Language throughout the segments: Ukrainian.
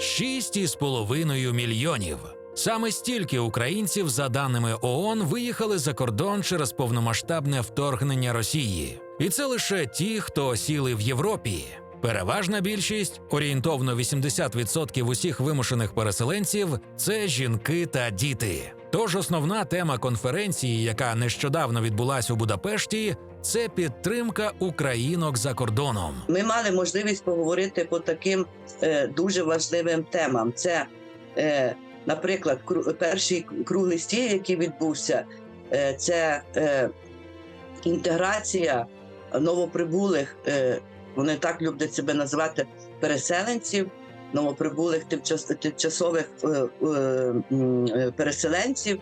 6,5 мільйонів. Саме стільки українців, за даними ООН, виїхали за кордон через повномасштабне вторгнення Росії. І це лише ті, хто сіли в Європі. Переважна більшість, орієнтовно 80% усіх вимушених переселенців це жінки та діти. Тож основна тема конференції, яка нещодавно відбулася у Будапешті, це підтримка українок за кордоном. Ми мали можливість поговорити по таким е, дуже важливим темам. Це, е, наприклад, кру- перший круглий стіл, який відбувся, е, це е, інтеграція новоприбулих, е, вони так люблять себе називати переселенців, новоприбулих тимчас, тимчасових е, е, е, переселенців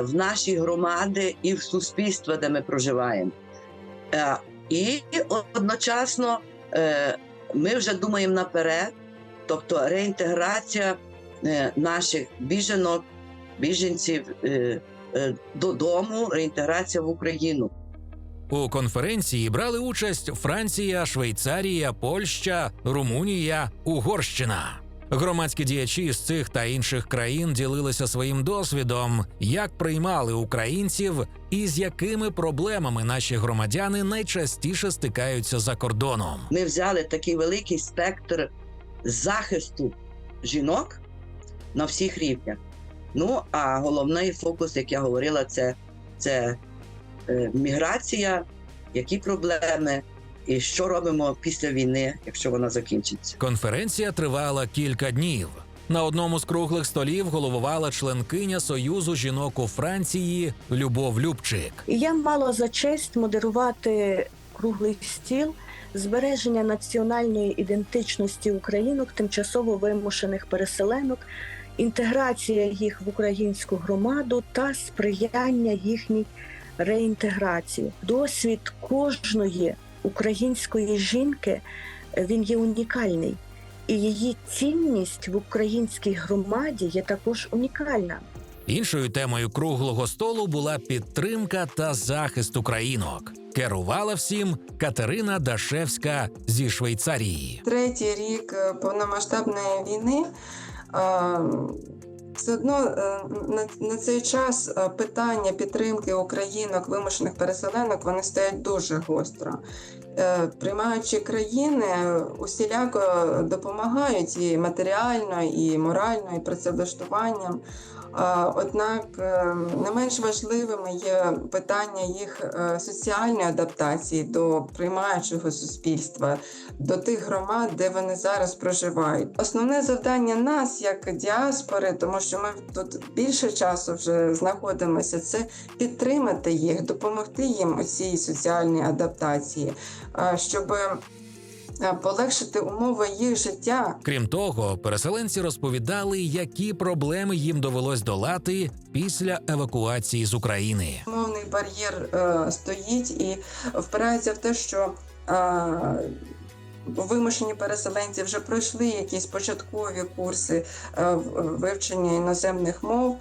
в наші громади і в суспільство, де ми проживаємо. Е, і одночасно е, ми вже думаємо наперед, тобто реінтеграція е, наших біженок, біженців додому, реінтеграція в Україну. У конференції брали участь Франція, Швейцарія, Польща, Румунія, Угорщина. Громадські діячі з цих та інших країн ділилися своїм досвідом, як приймали українців і з якими проблемами наші громадяни найчастіше стикаються за кордоном. Ми взяли такий великий спектр захисту жінок на всіх рівнях. Ну а головний фокус, як я говорила, це, це е, міграція, які проблеми і що робимо після війни, якщо вона закінчиться. Конференція тривала кілька днів. На одному з круглих столів головувала членкиня Союзу жінок у Франції Любов Любчик. І я мала за честь модерувати круглий стіл збереження національної ідентичності українок, тимчасово вимушених переселенок, інтеграція їх в українську громаду та сприяння їхній реінтеграції. Досвід кожної української жінки е, він є унікальний, і її цінність в українській громаді є також унікальна. Іншою темою круглого столу була підтримка та захист українок. Керувала всім Катерина Дашевська зі Швейцарії. третій рік е, повномасштабної війни. е, Все одно е, на, цей час е, питання підтримки українок, вимушених переселенок, вони стоять дуже гостро. Е, Приймаючі країни усіляко допомагають і матеріально, і морально, і працевлаштуванням. Однак не менш важливими є питання їх соціальної адаптації до приймаючого суспільства, до тих громад, де вони зараз проживають. Основне завдання нас, як діаспори, тому що ми тут більше часу вже знаходимося, це підтримати їх, допомогти їм у цій соціальній адаптації, щоб е, полегшити умови їх життя. Крім того, переселенці розповідали, які проблеми їм довелось долати після евакуації з України. Мовний бар'єр е, стоїть і впирається в те, що е, вимушені переселенці вже пройшли якісь початкові курси е, вивчення іноземних мов. Е,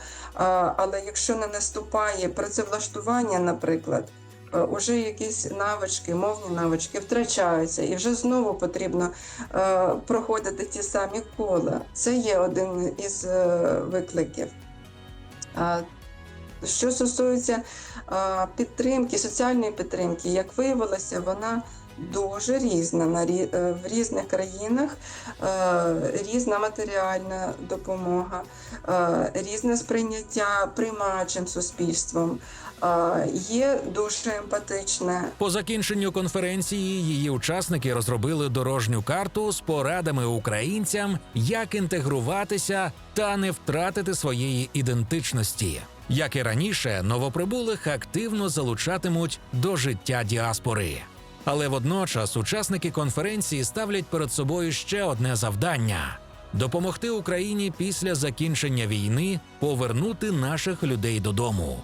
але якщо не наступає працевлаштування, наприклад. е, Уже якісь навички, мовні навички втрачаються, і вже знову потрібно е, проходити ті самі кола. Це є один із е, викликів. А що стосується а, підтримки, соціальної підтримки, як виявилося, вона дуже різна на рі- е, в різних країнах, е, різна матеріальна допомога, е, різне сприйняття приймаючим суспільством. Є дуже емпатичне, По закінченню конференції її учасники розробили дорожню карту з порадами українцям, як інтегруватися та не втратити своєї ідентичності. Як і раніше, новоприбулих активно залучатимуть до життя діаспори. Але водночас учасники конференції ставлять перед собою ще одне завдання допомогти Україні після закінчення війни повернути наших людей додому.